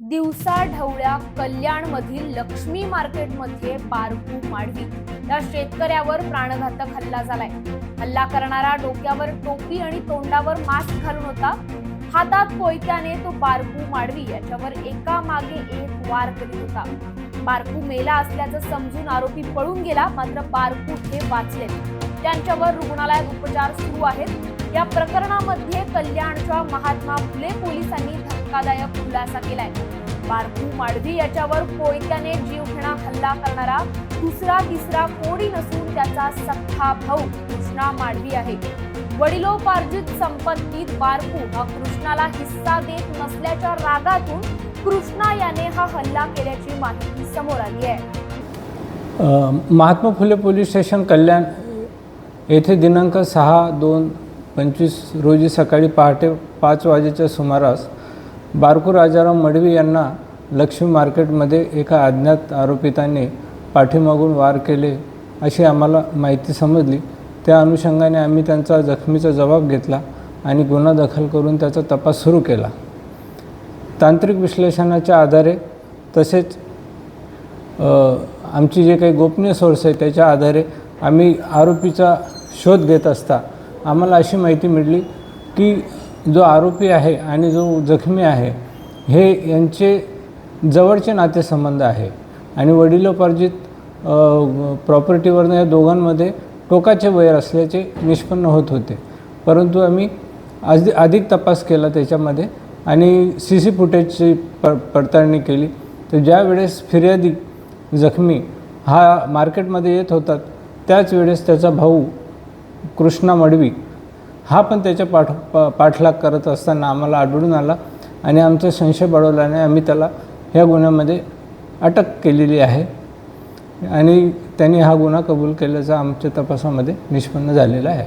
दिवसा ढवळ्या कल्याणमधील लक्ष्मी मार्केटमध्ये पारकू माडवी या शेतकऱ्यावर प्राणघातक हल्ला झालाय. हल्ला करणारा डोक्यावर टोपी आणि तोंडावर मास्क घालून होता. हातात कोयत्याने तो बारकू माडवी याच्यावर एका मागे एक वार करीत होता. बारकू मेला असल्याचं समजून आरोपी पळून गेला मात्र बारकू हे वाचले. त्यांच्यावर रुग्णालयात उपचार सुरू आहेत. या प्रकरणामध्ये कल्याणच्या महात्मा फुले पोलिसांनी धक्कादायक खुलासा केलाय. बारकू माडवी याच्यावर कोयत्याने जीवघेणा हल्ला करणारा दुसरा तिसरा कोणी नसून त्याचा सख्खा भाऊ कृष्णा माडवी आहे. वडिलोपार्जित संपत्तीत बारकू हा कृष्णाला हिस्सा देत नसल्याच्या रागातून कृष्णा याने हा हल्ला केल्याची माहिती समोर आली आहे. महात्मा फुले पोलीस स्टेशन कल्याण येथे दिनांक सहा दोन पंचवीस रोजी सकाळी पहाटे पाच वाजेच्या सुमारास बारकू राजाराम मडवी यांना लक्ष्मी मार्केटमध्ये एका अज्ञात आरोपिताने पाठीमागून वार केले अशी आम्हाला माहिती समजली. त्या अनुषंगाने आम्ही त्यांचा जखमीचा जबाब घेतला आणि गुन्हा दाखल करून त्याचा तपास सुरू केला. तांत्रिक विश्लेषणाच्या आधारे तसेच आमची जे काही गोपनीय सोर्स आहे त्याच्या आधारे आम्ही आरोपीचा शोध घेत असता आम्हाला अशी माहिती मिळली की जो आरोपी आहे आणि जो जखमी आहे हे यांचे जवळचे नातेसंबंध आहे. आणि वडिलोपार्जित प्रॉपर्टीवरनं या दोघांमध्ये टोकाचे वैर असल्याचे निष्पन्न होत होते. परंतु आम्ही अधि अधिक तपास केला त्याच्यामध्ये आणि सी सी फुटेजची प पडताळणी केली. तर ज्या वेळेस फिर्यादी जखमी हा मार्केटमध्ये येत होता त्याच वेळेस त्याचा भाऊ कृष्णा मडवी हा पण त्याच्या पाठ पा पाठलाग करत असताना आम्हाला आढळून आला आणि आमचा संशय बळवल्याने आम्ही त्याला ह्या गुन्ह्यामध्ये अटक केलेली आहे आणि त्यांनी हा गुन्हा कबूल केल्याचा आमच्या तपासामध्ये निष्पन्न झालेला आहे.